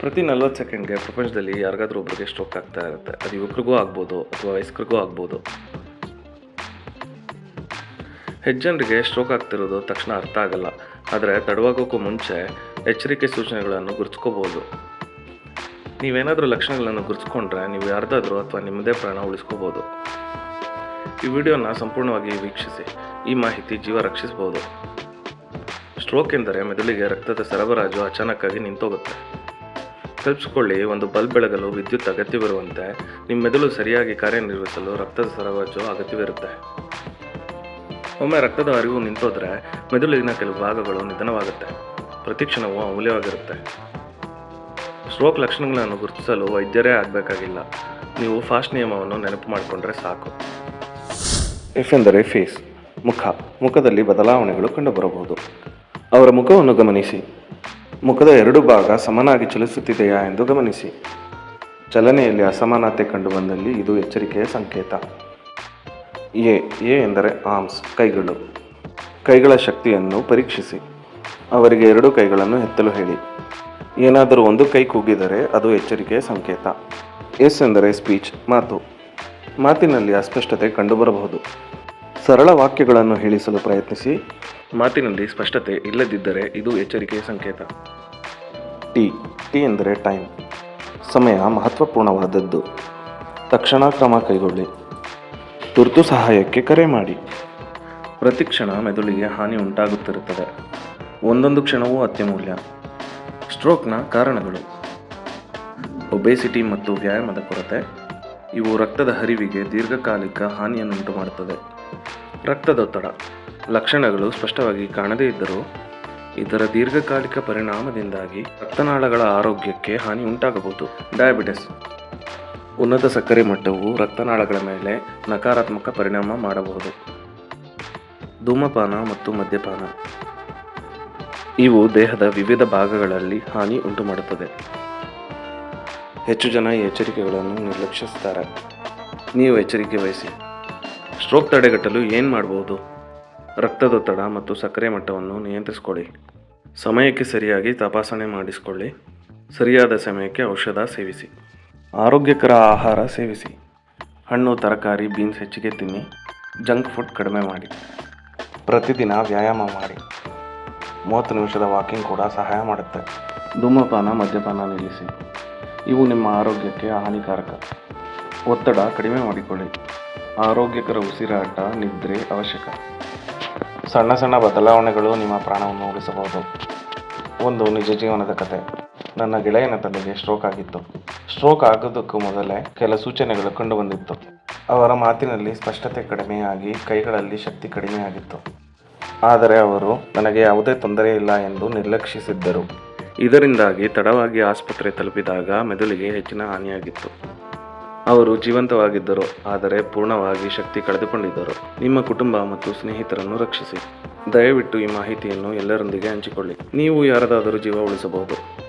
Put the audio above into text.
ಪ್ರತಿ ನಲ್ವತ್ತು ಸೆಕೆಂಡ್ಗೆ ಪ್ರಪಂಚದಲ್ಲಿ ಯಾರಿಗಾದ್ರೂ ಒಬ್ಬರಿಗೆ ಸ್ಟ್ರೋಕ್ ಆಗ್ತಾ ಇರುತ್ತೆ. ಅದು ಯುವಕರಿಗೂ ಆಗ್ಬೋದು ಅಥವಾ ವಯಸ್ಕರಿಗೂ ಆಗ್ಬೋದು. ಹೆಜ್ಜನರಿಗೆ ಜನರಿಗೆ ಸ್ಟ್ರೋಕ್ ಆಗ್ತಿರೋದು ತಕ್ಷಣ ಅರ್ಥ ಆಗಲ್ಲ. ಆದರೆ ತಡವಾಗೋಕ್ಕೂ ಮುಂಚೆ ಎಚ್ಚರಿಕೆ ಸೂಚನೆಗಳನ್ನು ಗುರುತಿಸ್ಕೋಬೋದು. ನೀವೇನಾದರೂ ಲಕ್ಷಣಗಳನ್ನು ಗುರುತಿಸ್ಕೊಂಡ್ರೆ ನೀವು ಯಾರ್ದಾದ್ರೂ ಅಥವಾ ನಿಮ್ಮದೇ ಪ್ರಾಣ ಉಳಿಸ್ಕೋಬೋದು. ಈ ವಿಡಿಯೋನ ಸಂಪೂರ್ಣವಾಗಿ ವೀಕ್ಷಿಸಿ. ಈ ಮಾಹಿತಿ ಜೀವ ರಕ್ಷಿಸಬಹುದು. ಸ್ಟ್ರೋಕ್ ಎಂದರೆ ಮೆದುಳಿಗೆ ರಕ್ತದ ಸರಬರಾಜು ಅಚಾನಕ್ಕಾಗಿ ನಿಂತೋಗುತ್ತೆ. ಕಲ್ಪಿಸ್ಕೊಳ್ಳಿ ಒಂದು ಬಲ್ಬ್ ಬೆಳಗಲು ವಿದ್ಯುತ್ ಅಗತ್ಯವಿರುವಂತೆ ನಿಮ್ಮ ಮೆದುಳು ಸರಿಯಾಗಿ ಕಾರ್ಯನಿರ್ವಹಿಸಲು ರಕ್ತದ ಸರಬರಾಜು ಅಗತ್ಯವಿರುತ್ತೆ. ಒಮ್ಮೆ ರಕ್ತದ ಅರಿವು ನಿಂತೋದ್ರೆ ಮೆದುಳಿನ ಕೆಲವು ಭಾಗಗಳು ನಿಧನವಾಗುತ್ತೆ. ಪ್ರತಿಕ್ಷಣವು ಅಮೂಲ್ಯವಾಗಿರುತ್ತೆ. ಸ್ಟ್ರೋಕ್ ಲಕ್ಷಣಗಳನ್ನು ಗುರುತಿಸಲು ವೈದ್ಯರೇ ಆಗಬೇಕಾಗಿಲ್ಲ. ನೀವು ಫಾಸ್ಟ್ ನಿಯಮವನ್ನು ನೆನಪು ಮಾಡಿಕೊಂಡ್ರೆ ಸಾಕು. ಎಂದರೆ ಫೇಸ್, ಮುಖ, ಮುಖದಲ್ಲಿ ಬದಲಾವಣೆಗಳು ಕಂಡುಬರಬಹುದು. ಅವರ ಮುಖವನ್ನು ಗಮನಿಸಿ. ಮುಖದ ಎರಡು ಭಾಗ ಸಮನಾಗಿ ಚಲಿಸುತ್ತಿದೆಯಾ ಎಂದು ಗಮನಿಸಿ. ಚಲನೆಯಲ್ಲಿ ಅಸಮಾನತೆ ಕಂಡುಬಂದಲ್ಲಿ ಇದು ಎಚ್ಚರಿಕೆಯ ಸಂಕೇತ. ಎ ಎ ಎಂದರೆ ಆರ್ಮ್ಸ್ ಕೈಗಳು. ಕೈಗಳ ಶಕ್ತಿಯನ್ನು ಪರೀಕ್ಷಿಸಿ. ಅವರಿಗೆ ಎರಡು ಕೈಗಳನ್ನು ಎತ್ತಲು ಹೇಳಿ. ಏನಾದರೂ ಒಂದು ಕೈ ಕೂಗಿದರೆ ಅದು ಎಚ್ಚರಿಕೆಯ ಸಂಕೇತ. ಎಸ್ ಎಂದರೆ ಸ್ಪೀಚ್ ಮಾತು. ಮಾತಿನಲ್ಲಿ ಅಸ್ಪಷ್ಟತೆ ಕಂಡುಬರಬಹುದು. ಸರಳ ವಾಕ್ಯಗಳನ್ನು ಹೇಳಿಸಲು ಪ್ರಯತ್ನಿಸಿ. ಮಾತಿನಲ್ಲಿ ಸ್ಪಷ್ಟತೆ ಇಲ್ಲದಿದ್ದರೆ ಇದು ಎಚ್ಚರಿಕೆಯ ಸಂಕೇತ. ಟಿ ಟಿ ಎಂದರೆ ಟೈಮ್ ಸಮಯ ಮಹತ್ವಪೂರ್ಣವಾದದ್ದು. ತಕ್ಷಣ ಕ್ರಮ ಕೈಗೊಳ್ಳಿ. ತುರ್ತು ಸಹಾಯಕ್ಕೆ ಕರೆ ಮಾಡಿ. ಪ್ರತಿ ಕ್ಷಣ ಮೆದುಳಿಗೆ ಹಾನಿ ಉಂಟಾಗುತ್ತಿರುತ್ತದೆ. ಒಂದೊಂದು ಕ್ಷಣವೂ ಅತ್ಯಮೂಲ್ಯ. ಸ್ಟ್ರೋಕ್ನ ಕಾರಣಗಳು. ಒಬೇಸಿಟಿ ಮತ್ತು ವ್ಯಾಯಾಮದ ಕೊರತೆ. ಇವು ರಕ್ತದ ಹರಿವಿಗೆ ದೀರ್ಘಕಾಲಿಕ ಹಾನಿಯನ್ನುಂಟು ಮಾಡುತ್ತದೆ ರಕ್ತದೊತ್ತಡ. ಲಕ್ಷಣಗಳು ಸ್ಪಷ್ಟವಾಗಿ ಕಾಣದೇ ಇದ್ದರೂ ಇದರ ದೀರ್ಘಕಾಲಿಕ ಪರಿಣಾಮದಿಂದಾಗಿ ರಕ್ತನಾಳಗಳ ಆರೋಗ್ಯಕ್ಕೆ ಹಾನಿ ಉಂಟಾಗಬಹುದು. ಡಯಾಬಿಟಿಸ್. ಉನ್ನತ ಸಕ್ಕರೆ ಮಟ್ಟವು ರಕ್ತನಾಳಗಳ ಮೇಲೆ ನಕಾರಾತ್ಮಕ ಪರಿಣಾಮ ಮಾಡಬಹುದು. ಧೂಮಪಾನ ಮತ್ತು ಮದ್ಯಪಾನ. ಇವು ದೇಹದ ವಿವಿಧ ಭಾಗಗಳಲ್ಲಿ ಹಾನಿ ಉಂಟುಮಾಡುತ್ತದೆ. ಹೆಚ್ಚು ಜನ ಈ ಎಚ್ಚರಿಕೆಗಳನ್ನು ನಿರ್ಲಕ್ಷಿಸುತ್ತಾರೆ. ನೀವು ಎಚ್ಚರಿಕೆ ವಹಿಸಿ. ಸ್ಟ್ರೋಕ್ ತಡೆಗಟ್ಟಲು ಏನು ಮಾಡಬಹುದು ರಕ್ತದೊತ್ತಡ ಮತ್ತು ಸಕ್ಕರೆ ಮಟ್ಟವನ್ನು ನಿಯಂತ್ರಿಸಿಕೊಳ್ಳಿ ಸಮಯಕ್ಕೆ ಸರಿಯಾಗಿ ತಪಾಸಣೆ ಮಾಡಿಸಿಕೊಳ್ಳಿ. ಸರಿಯಾದ ಸಮಯಕ್ಕೆ ಔಷಧ ಸೇವಿಸಿ. ಆರೋಗ್ಯಕರ ಆಹಾರ ಸೇವಿಸಿ. ಹಣ್ಣು, ತರಕಾರಿ, ಬೀನ್ಸ್ ಹೆಚ್ಚಿಗೆ ತಿನ್ನಿ. ಜಂಕ್ ಫುಡ್ ಕಡಿಮೆ ಮಾಡಿ. ಪ್ರತಿದಿನ ವ್ಯಾಯಾಮ ಮಾಡಿ. ಮೂವತ್ತು ನಿಮಿಷದ ವಾಕಿಂಗ್ ಕೂಡ ಸಹಾಯ ಮಾಡುತ್ತೆ. ಧೂಮಪಾನ, ಮದ್ಯಪಾನ ನಿಲ್ಲಿಸಿ. ಇವು ನಿಮ್ಮ ಆರೋಗ್ಯಕ್ಕೆ ಹಾನಿಕಾರಕ. ಒತ್ತಡ ಕಡಿಮೆ ಮಾಡಿಕೊಳ್ಳಿ. ಆರೋಗ್ಯಕರ ಉಸಿರಾಟ, ನಿದ್ರೆ ಅವಶ್ಯಕ. ಸಣ್ಣ ಸಣ್ಣ ಬದಲಾವಣೆಗಳು ನಿಮ್ಮ ಪ್ರಾಣವನ್ನು ಉಳಿಸಬಹುದು. ಒಂದು ನಿಜ ಜೀವನದ ಕತೆ. ನನ್ನ ಗೆಳೆಯನ ತಲೆಗೆ ಸ್ಟ್ರೋಕ್ ಆಗಿತ್ತು. ಸ್ಟ್ರೋಕ್ ಆಗೋದಕ್ಕೂ ಮೊದಲೇ ಕೆಲ ಸೂಚನೆಗಳು ಕಂಡುಬಂದಿತ್ತು. ಅವರ ಮಾತಿನಲ್ಲಿ ಸ್ಪಷ್ಟತೆ ಕಡಿಮೆಯಾಗಿ ಕೈಗಳಲ್ಲಿ ಶಕ್ತಿ ಕಡಿಮೆಯಾಗಿತ್ತು. ಆದರೆ ಅವರು, ನನಗೆ ಯಾವುದೇ ತೊಂದರೆ ಇಲ್ಲ ಎಂದು ನಿರ್ಲಕ್ಷಿಸಿದ್ದರು. ಇದರಿಂದಾಗಿ ತಡವಾಗಿ ಆಸ್ಪತ್ರೆ ತಲುಪಿದಾಗ ಮೆದುಳಿಗೆ ಹೆಚ್ಚಿನ ಹಾನಿಯಾಗಿತ್ತು. ಅವರು ಜೀವಂತವಾಗಿದ್ದರು, ಆದರೆ ಪೂರ್ಣವಾಗಿ ಶಕ್ತಿ ಕಳೆದುಕೊಂಡಿದ್ದರು. ನಿಮ್ಮ ಕುಟುಂಬ ಮತ್ತು ಸ್ನೇಹಿತರನ್ನು ರಕ್ಷಿಸಿ. ದಯವಿಟ್ಟು ಈ ಮಾಹಿತಿಯನ್ನು ಎಲ್ಲರೊಂದಿಗೆ ಹಂಚಿಕೊಳ್ಳಿ. ನೀವು ಯಾರದಾದರೂ ಜೀವ ಉಳಿಸಬಹುದು.